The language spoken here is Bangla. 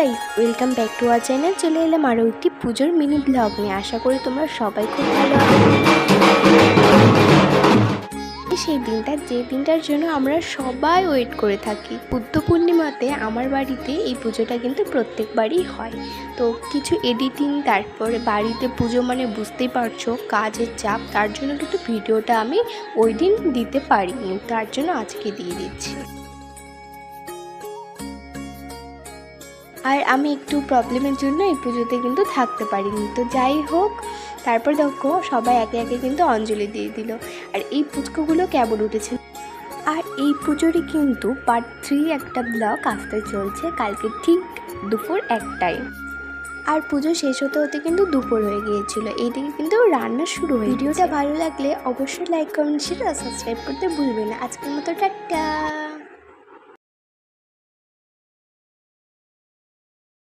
Guys welcome back to our channel চলে এলাম আরও একটি পুজোর মিনি ব্লগ নিয়ে। আশা করি তোমরা সবাই খুব ভালো সেই দিনটা, যে দিনটার জন্য আমরা সবাই ওয়েট করে থাকি, বুদ্ধ পূর্ণিমাতে আমার বাড়িতে এই পুজোটা কিন্তু প্রত্যেকবারই হয়। তো কিছু এডিটিং তারপরে বাড়িতে পুজো মানে বুঝতেই পারছ, কাজের চাপ, তার জন্য কিন্তু ভিডিওটা আমি ওই দিন দিতে পারিনি। তার জন্য আজকে দিয়ে দিচ্ছি। আর আমি একটু প্রবলেমের জন্য এই পুজোতে কিন্তু থাকতে পারিনি। তো যাই হোক, তারপর দেখো সবাই একে একে কিন্তু অঞ্জলি দিয়ে দিল। আর এই পুচকোগুলো কেমন উঠেছে? আর এই পুজোরই কিন্তু পার্ট থ্রি একটা ব্লগ আসতে চলছে কালকে ঠিক দুপুর একটায়। আর পুজো শেষ হতে হতে কিন্তু দুপুর হয়ে গিয়েছিল। এইদিকে কিন্তু রান্না শুরু হয়ে ভিডিওটা ভালো লাগলে অবশ্যই লাইক কমেন্ট শেয়ার আর সাবস্ক্রাইব করতে ভুলবে না। আজকের মতো টাটা।